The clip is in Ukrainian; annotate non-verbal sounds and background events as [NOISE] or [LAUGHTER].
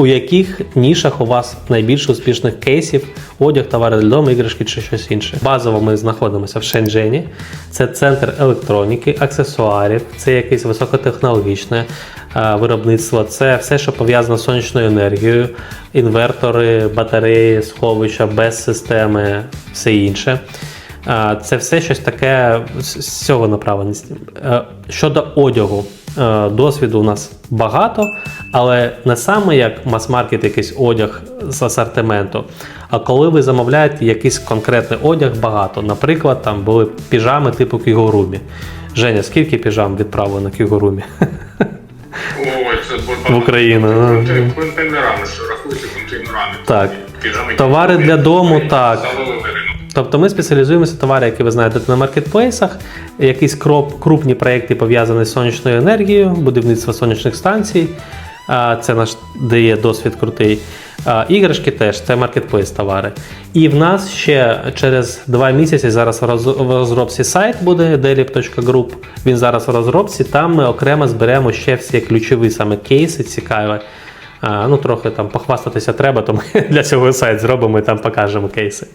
у яких нішах у вас найбільше успішних кейсів, одяг, товари для дому, іграшки чи щось інше. Базово ми знаходимося в Шенджені. Це центр електроніки, аксесуарів, це якесь високотехнологічне е, виробництво, це все, що пов'язано з сонячною енергією, інвертори, батареї, сховища, без системи, все інше. Е, Це все щось таке з цього направленості. Е, Щодо одягу, досвіду у нас багато, але не саме як мас-маркет, якийсь одяг з асортименту. А коли ви замовляєте якийсь конкретний одяг багато, наприклад, там були піжами типу кігурумі. Женя, скільки піжам відправлено кігурумі? Ой, це В Україну, ну. Контейнерами, що рахується контейнерами. Так. Піжами, Товари для дому, так. Тобто ми спеціалізуємося товари, які ви знаєте на маркетплейсах, якісь кроп, крупні проекти пов'язані з сонячною енергією, будівництво сонячних станцій. Це наш де є досвід крутий. Іграшки теж це маркетплейс товари. І в нас ще через два місяці зараз в розробці сайт буде delip.group. Він зараз в розробці. Там ми окремо зберемо ще всі ключові саме кейси цікаві. Ну, трохи там похвастатися треба, то ми [LAUGHS] для цього сайт зробимо і там покажемо кейси.